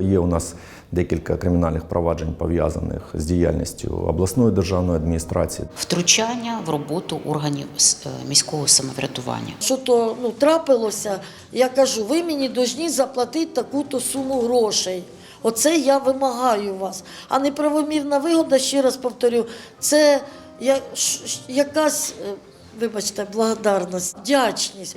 Є у нас декілька кримінальних проваджень пов'язаних з діяльністю обласної державної адміністрації. втручання в роботу органів е, міського самоврядування. Що то ну, трапилося, я кажу, ви мені повинні заплатити таку-то суму грошей. Оце я вимагаю вас. А неправомірна вигода, ще раз повторю, це я, якась, е, вибачте, благодарність, вдячність.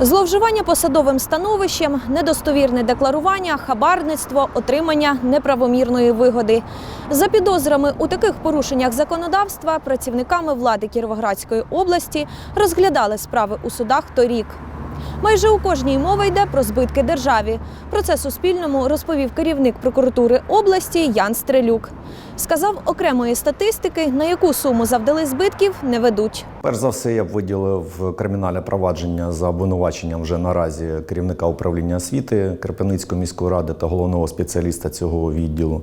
Зловживання посадовим становищем, недостовірне декларування, хабарництво, отримання неправомірної вигоди. За підозрами у таких порушеннях законодавства працівниками влади Кіровоградської області розглядали справи у судах торік. Майже у кожній мова йде про збитки державі. Про це Суспільному розповів керівник прокуратури області Ян Стрелюк. Сказав, окремої статистики, на яку суму завдали збитків, не ведуть. Перш за все, я б виділив кримінальне провадження за обвинуваченням вже наразі керівника управління освіти Кропивницької міської ради та головного спеціаліста цього відділу.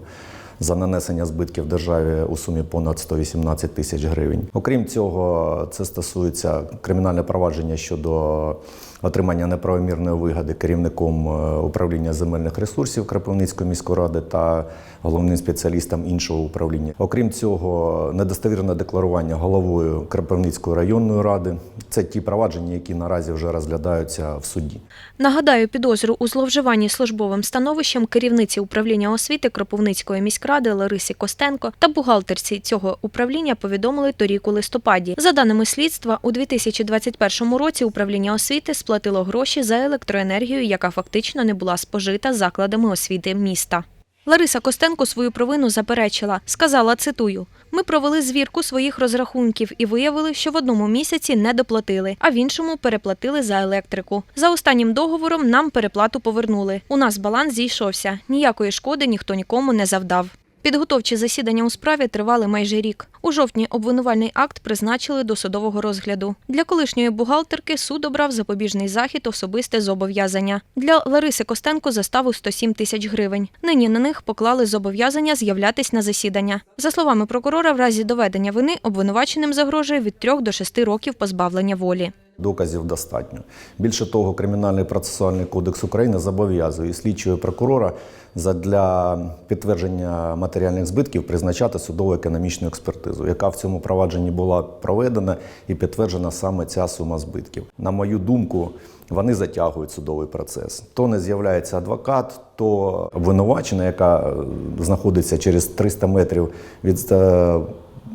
За нанесення збитків державі у сумі понад 118 тисяч гривень. Окрім цього, це стосується кримінальне провадження щодо отримання неправомірної вигоди керівником е, управління земельних ресурсів Кропивницької міської ради та головним спеціалістом іншого управління. Окрім цього, недостовірне декларування головою Кропивницької районної ради. Це ті провадження, які наразі вже розглядаються в суді. Нагадаю, підозру у зловживанні службовим становищем керівниці управління освіти Кропивницької міськради Ларисі Костенко та бухгалтерці цього управління повідомили торік у листопаді. За даними слідства, у 2021 році управління освіти сплатило гроші за електроенергію, яка фактично не була спожита закладами освіти міста. Лариса Костенко свою провину заперечила. Сказала, цитую: ми провели звірку своїх розрахунків і виявили, що в одному місяці не доплатили, а в іншому переплатили за електрику. За останнім договором нам переплату повернули. У нас баланс зійшовся. Ніякої шкоди ніхто нікому не завдав. Підготовчі засідання у справі тривали майже рік. У жовтні обвинувальний акт призначили до судового розгляду. Для колишньої бухгалтерки суд обрав запобіжний захід особисте зобов'язання. Для Лариси Костенко заставу 107 тисяч гривень. Нині на них поклали зобов'язання з'являтись на засідання. За словами прокурора, в разі доведення вини обвинуваченим загрожує від 3 до 6 років позбавлення волі. Доказів достатньо. Більше того, Кримінальний процесуальний кодекс України зобов'язує слідчого прокурора для підтвердження матеріальних збитків призначати судово-економічну експертизу, яка в цьому провадженні була проведена і підтверджена саме ця сума збитків. На мою думку, вони затягують судовий процес. То не з'являється адвокат, то обвинувачена, яка е, знаходиться через 300 метрів від е,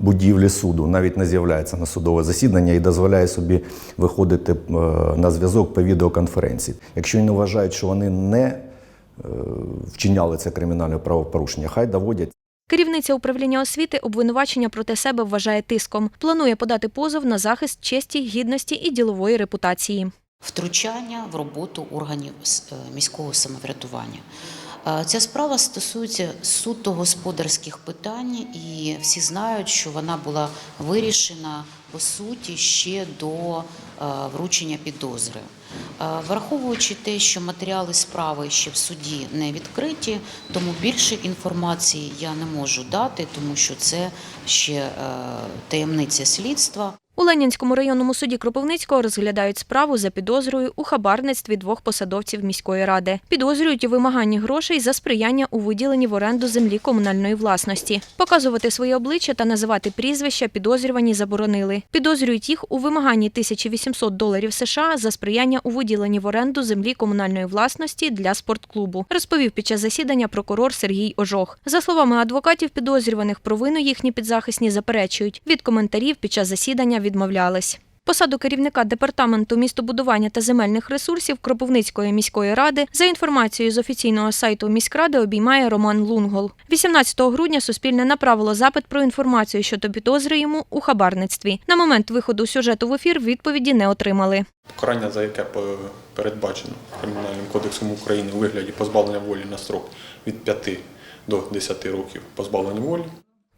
будівлі суду, навіть не з'являється на судове засідання і дозволяє собі виходити е, на зв'язок по відеоконференції. Якщо вони вважають, що вони не е, вчиняли це кримінальне правопорушення, хай доводять. Керівниця управління освіти обвинувачення проти себе вважає тиском. Планує подати позов на захист честі, гідності і ділової репутації. Втручання в роботу органів е, міського самоврядування. Ця справа стосується суто господарських питань, і всі знають, що вона була вирішена по суті ще до вручення підозри. Враховуючи те, що матеріали справи ще в суді не відкриті, тому більше інформації я не можу дати, тому що це ще таємниця слідства. У Ленінському районному суді Кропивницького розглядають справу за підозрою у хабарництві двох посадовців міської ради. Підозрюють у вимаганні грошей за сприяння у виділенні в оренду землі комунальної власності. Показувати своє обличчя та називати прізвища підозрювані заборонили. Підозрюють їх у вимаганні 1800 доларів США за сприяння у виділенні в оренду землі комунальної власності для спортклубу, розповів під час засідання прокурор Сергій Ожох. За словами адвокатів, підозрюваних провину їхні підзахисні заперечують. Від коментарів під час засідання відмовлялись. Посаду керівника департаменту містобудування та земельних ресурсів Кропивницької міської ради за інформацією з офіційного сайту міськради обіймає Роман Лунгол. 18 грудня Суспільне направило запит про інформацію щодо підозри йому у хабарництві. На момент виходу сюжету в ефір відповіді не отримали. Покарання, за яке передбачено Кримінальним кодексом України у вигляді позбавлення волі на строк від 5 до 10 років позбавлення волі.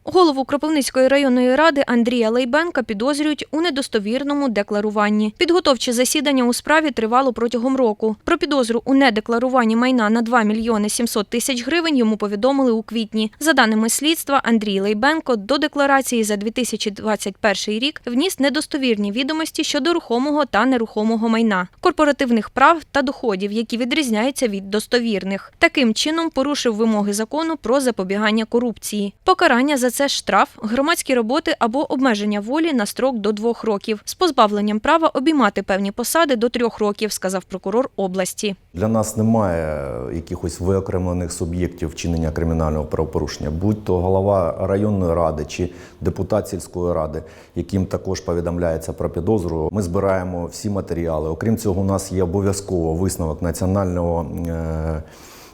Голову Кропивницької районної ради Андрія Лейбенка підозрюють у недостовірному декларуванні. Підготовче засідання у справі тривало протягом року. Про підозру у недекларуванні майна на 2 мільйони 700 тисяч гривень йому повідомили у квітні. За даними слідства, Андрій Лейбенко до декларації за 2021 рік вніс недостовірні відомості щодо рухомого та нерухомого майна, корпоративних прав та доходів, які відрізняються від достовірних. Таким чином порушив вимоги закону про запобігання корупції. Покарання за це штраф, громадські роботи або обмеження волі на строк до двох років з позбавленням права обіймати певні посади до трьох років, сказав прокурор області. Для нас немає якихось виокремлених суб'єктів вчинення кримінального правопорушення, будь то голова районної ради чи депутат сільської ради, яким також повідомляється про підозру. Ми збираємо всі матеріали. Окрім цього, у нас є обов'язково висновок національного. е,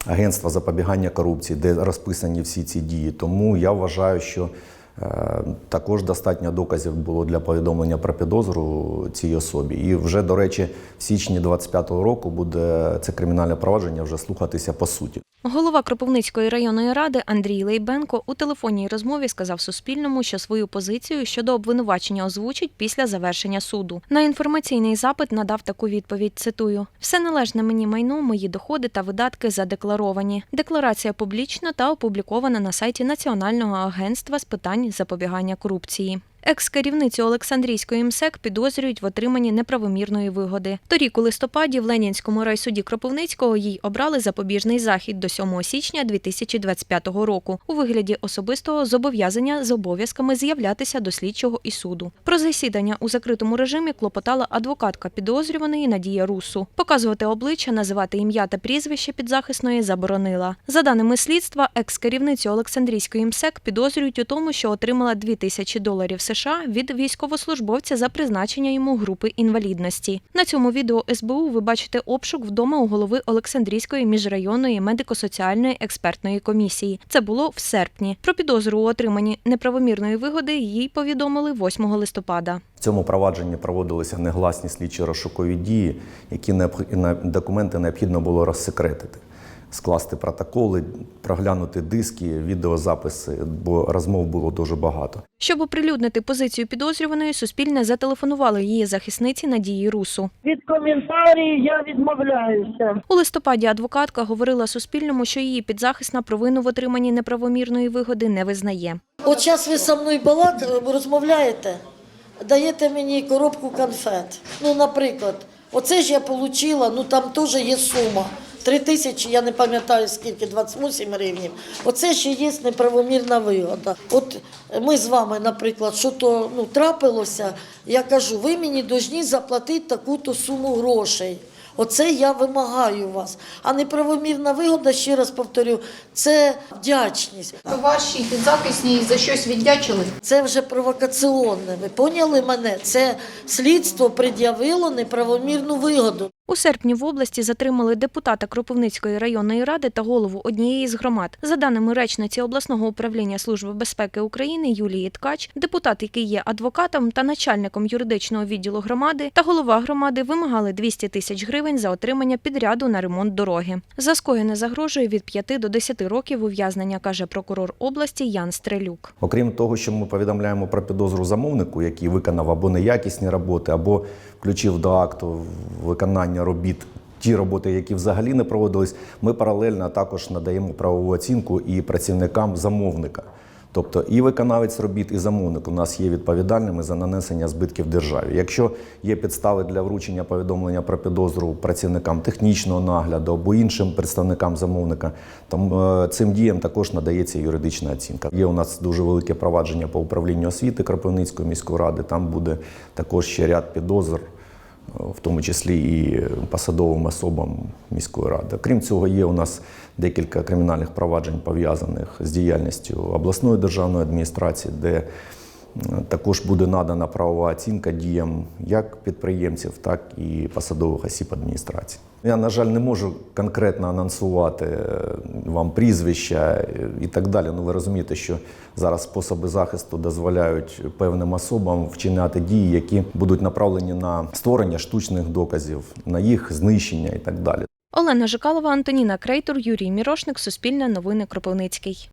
Агентства запобігання корупції, де розписані всі ці дії. Тому я вважаю, що також достатньо доказів було для повідомлення про підозру цій особі. І вже, до речі, в січні 25-го року буде це кримінальне провадження вже слухатися по суті. Голова Кропивницької районної ради Андрій Лейбенко у телефонній розмові сказав Суспільному, що свою позицію щодо обвинувачення озвучить після завершення суду. На інформаційний запит надав таку відповідь. Цитую: все належне мені майно, мої доходи та видатки задекларовані. Декларація публічна та опублікована на сайті Національного агентства з питань запобігання корупції. Екс-керівницю Олександрійської МСЕК підозрюють в отриманні неправомірної вигоди. Торік у листопаді в Ленінському райсуді Кропивницького їй обрали запобіжний захід до 7 січня 2025 року у вигляді особистого зобов'язання з обов'язками з'являтися до слідчого і суду. Про засідання у закритому режимі клопотала адвокатка підозрюваної Надія Русу. Показувати обличчя, називати ім'я та прізвище підзахисної заборонила. За даними слідства, екс-керівницю Олександрійської МСЕК підозрюють у тому, що отримала 2 тисячі доларів США від військовослужбовця за призначення йому групи інвалідності. На цьому відео СБУ ви бачите обшук вдома у голови Олександрійської міжрайонної медико-соціальної експертної комісії. Це було в серпні. Про підозру у отриманні неправомірної вигоди їй повідомили 8 листопада. В цьому провадженні проводилися негласні слідчі розшукові дії, які документи необхідно було розсекретити, скласти протоколи, проглянути диски, відеозаписи, бо розмов було дуже багато. Щоб оприлюднити позицію підозрюваної, Суспільне зателефонувало її захисниці Надії Русу. Від коментарів я відмовляюся. У листопаді адвокатка говорила Суспільному, що її підзахисна провину в отриманні неправомірної вигоди не визнає. От зараз ви зі мною балак розмовляєте, даєте мені коробку конфет. Ну, наприклад, оце ж я отримала, ну там теж є сума. Три тисячі, я не пам'ятаю скільки, 28 гривнів. Оце ще є неправомірна вигода. От ми з вами, наприклад, що то ну, трапилося, я кажу, ви мені повинні заплатити таку-то суму грошей. Оце я вимагаю вас. А неправомірна вигода, ще раз повторю, це вдячність. Ваші підзахисні за щось віддячили? Це вже провокаціонне. Ви поняли мене? Це слідство пред'явило неправомірну вигоду. У серпні в області затримали депутата Кропивницької районної ради та голову однієї з громад. За даними речниці обласного управління Служби безпеки України Юлії Ткач, депутат, який є адвокатом та начальником юридичного відділу громади, та голова громади вимагали 200 тисяч гривень за отримання підряду на ремонт дороги. За скоєне загрожує від 5 до 10 років ув'язнення, каже прокурор області Ян Стрелюк. Окрім того, що ми повідомляємо про підозру замовнику, який виконав або неякісні роботи, або включив до акту виконання робіт ті роботи, які взагалі не проводились, ми паралельно також надаємо правову оцінку і працівникам замовника. Тобто і виконавець робіт, і замовник у нас є відповідальними за нанесення збитків державі. Якщо є підстави для вручення повідомлення про підозру працівникам технічного нагляду або іншим представникам замовника, то е, цим діям також надається юридична оцінка. Є у нас дуже велике провадження по управлінню освіти Кропивницької міської ради. Там буде також ще ряд підозр в тому числі і посадовим особам міської ради. Крім цього, є у нас декілька кримінальних проваджень пов'язаних з діяльністю обласної державної адміністрації, де також буде надана правова оцінка діям як підприємців, так і посадових осіб адміністрації. Я, на жаль, не можу конкретно анонсувати е, вам прізвища е, і так далі. Ну ви розумієте, що зараз способи захисту дозволяють певним особам вчиняти дії, які будуть направлені на створення штучних доказів, на їх знищення і так далі. Олена Жикалова, Антоніна Крейтур, Юрій Мірошник, Суспільне новини Кропивницький.